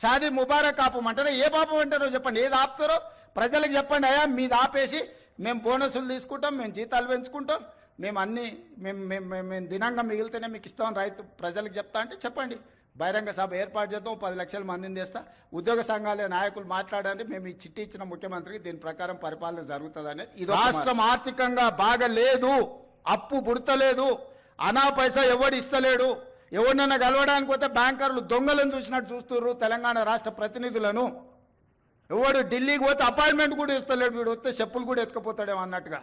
షాదీ ముబారక్ ఆపమంటారా ఏ ఆపమంటారో చెప్పండి ఏది ఆపుతారో ప్రజలకు చెప్పండి అయ్యా మీది ఆపేసి మేము బోనసులు తీసుకుంటాం మేము జీతాలు పెంచుకుంటాం మేము అన్ని మేము మేము మేము మేము దినంగా మిగిలితేనే మీకు ఇస్తాం రైతు ప్రజలకు చెప్తా అంటే చెప్పండి. బహిరంగ సభ ఏర్పాటు చేద్దాం పది లక్షల మందిని తెస్తా. ఉద్యోగ సంఘాల నాయకులు మాట్లాడండి మేము ఈ చిట్టి ఇచ్చిన ముఖ్యమంత్రికి దీని ప్రకారం పరిపాలన జరుగుతుందని ఇది రాష్ట్రం ఆర్థికంగా బాగలేదు అప్పు పుడతలేదు అనా పైసా ఎవడు ఇస్తలేడు ఎవరినైనా కలవడానికి పోతే బ్యాంకర్లు దొంగలను చూసినట్టు చూస్తున్నారు తెలంగాణ రాష్ట్ర ప్రతినిధులను. ఎవడు ఢిల్లీకి పోతే అపాయింట్మెంట్ కూడా ఇస్తలేడు వీడు వస్తే చెప్పులు కూడా ఎత్తుకపోతాడేమో అన్నట్టుగా.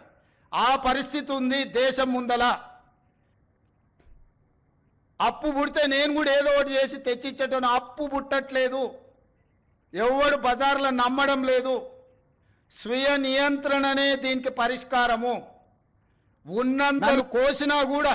ఆ పరిస్థితి ఉంది దేశం ముందల. అప్పు పుడితే నేను కూడా ఏదో ఒకటి చేసి తెచ్చిచ్చేటోను అప్పు పుట్టట్లేదు. ఎవడు బజార్లో నమ్మడం లేదు. స్వీయ నియంత్రణనే దీనికి పరిష్కారము. ఉన్నంత కోసినా కూడా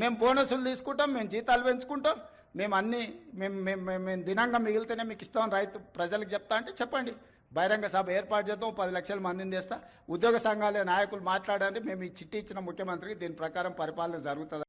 మేము బోనసులు తీసుకుంటాం మేము జీతాలు పెంచుకుంటాం. మేము అన్ని మేము మేము మేము మేము దినంగా మిగిలితేనే మీకు ఇస్తాం రైతు ప్రజలకు చెప్తా అంటే చెప్పండి. బహిరంగ సభ ఏర్పాటు చేద్దాం పది లక్షల మందిని తెస్తా. ఉద్యోగ సంఘాల నాయకులు మాట్లాడండి. మేము ఈ చిట్టి ఇచ్చిన ముఖ్యమంత్రికి దీని ప్రకారం పరిపాలన జరుగుతుంది.